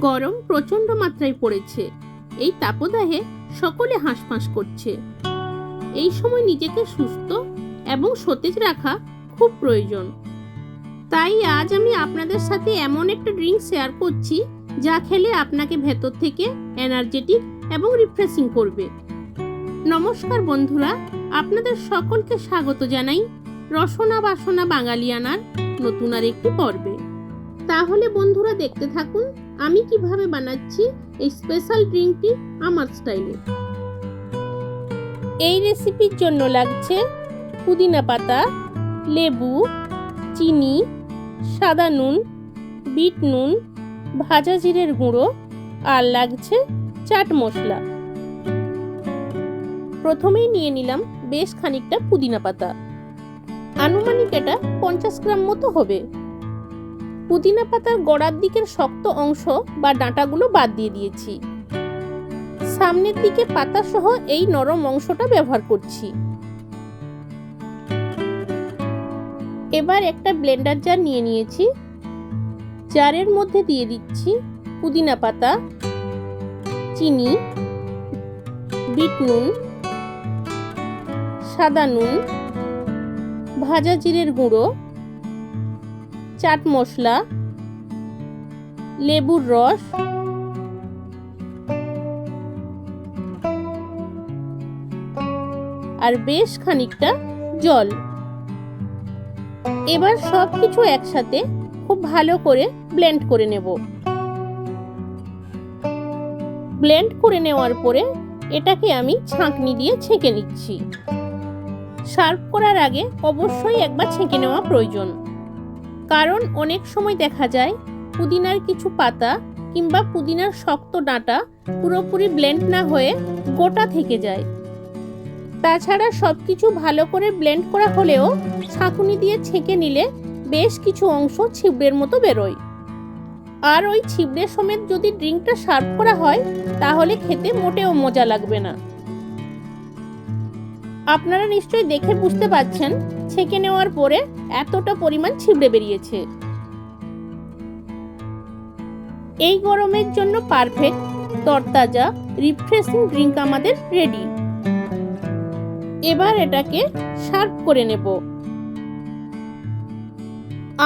গরম প্রচণ্ড মাত্রায় পড়েছে। এই তাপদাহে সকলে হাঁসফাঁস করছে। এই সময় নিজেকে সুস্থ এবং সতেজ রাখা খুব প্রয়োজন। তাই আজ আমি আপনাদের সাথে এমন একটা ড্রিঙ্ক শেয়ার করছি, যা খেলে আপনাকে ভেতর থেকে এনার্জেটিক এবং রিফ্রেশিং করবে। নমস্কার বন্ধুরা, আপনাদের সকলকে স্বাগত জানাই রসনা বাসনা বাঙালিয়ানার নতুন আর একটি পর্বে। তাহলে বন্ধুরা দেখতে থাকুন, আমি কীভাবে বানাচ্ছি এই স্পেশাল ড্রিঙ্কটি আমার স্টাইলে এই রেসিপির জন্য লাগছে পুদিনা পাতা, লেবু, চিনি, সাদা নুন, বিট নুন, ভাজা জিরের গুঁড়ো আর লাগছে চাট মশলা। প্রথমেই নিয়ে নিলাম বেশ খানিকটা পুদিনা পাতা। আনুমানিক এটা পঞ্চাশ গ্রাম মতো হবে। পুদিনা পাতার গোড়ার দিকের শক্ত অংশ বা ডাঁটাগুলো বাদ দিয়ে দিয়েছি। সামনের দিকে পাতা সহ এই নরম অংশটা ব্যবহার করছি। এবার একটা ব্লেন্ডার জার নিয়ে নিয়েছি। জারের মধ্যে দিয়ে দিচ্ছি পুদিনা পাতা, চিনি, বিট নুন, সাদা নুন, ভাজা জিরের গুঁড়ো চাট মশলা, লেবুর রস, আর বেশ খানিকটা জল। এবার সব কিছু একসাথে খুব ভালো করে ব্লেন্ড করে নেব। ব্লেন্ড করে নেওয়ার পরে এটাকে আমি ছাঁকনি দিয়ে ছেঁকে নিচ্ছি। সার্ভ করার আগে অবশ্যই একবার ছেঁকে নেওয়া প্রয়োজন। কারণ অনেক সময় দেখা যায় পুদিনার কিছু পাতা কিংবা পুদিনার শক্ত ডাঁটা পুরোপুরি ব্লেন্ড না হয়ে গোটা থেকে যায়। তাছাড়া সব কিছু ভালো করে ব্লেন্ড করা হলেও ছাঁকুনি দিয়ে ছেঁকে নিলে বেশ কিছু অংশ ছিবড়ের মতো বেরোয়। আর ওই ছিবড়ে সমেত যদি ড্রিঙ্কটা সার্ভ করা হয়, তাহলে খেতে মোটেও মজা লাগবে না। আপনারা নিশ্চয়ই দেখে বুঝতে পাচ্ছেন ছেঁকে নেওয়ার পরে এতটা পরিমাণ ছিবড়ে বেরিয়েছে। এই গরমের জন্য পারফেক্ট তরতাজা রিফ্রেশিং ড্রিঙ্ক আমাদের রেডি এবার এটাকে সার্ভ করে নেব।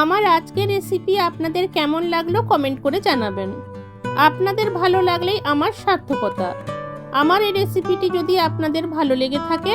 আমার আজকের রেসিপি আপনাদের কেমন লাগল কমেন্ট করে জানাবেন। আপনাদের ভালো লাগলেই আমার সার্থকতা। আমার এই রেসিপিটি যদি আপনাদের ভালো লেগে থাকে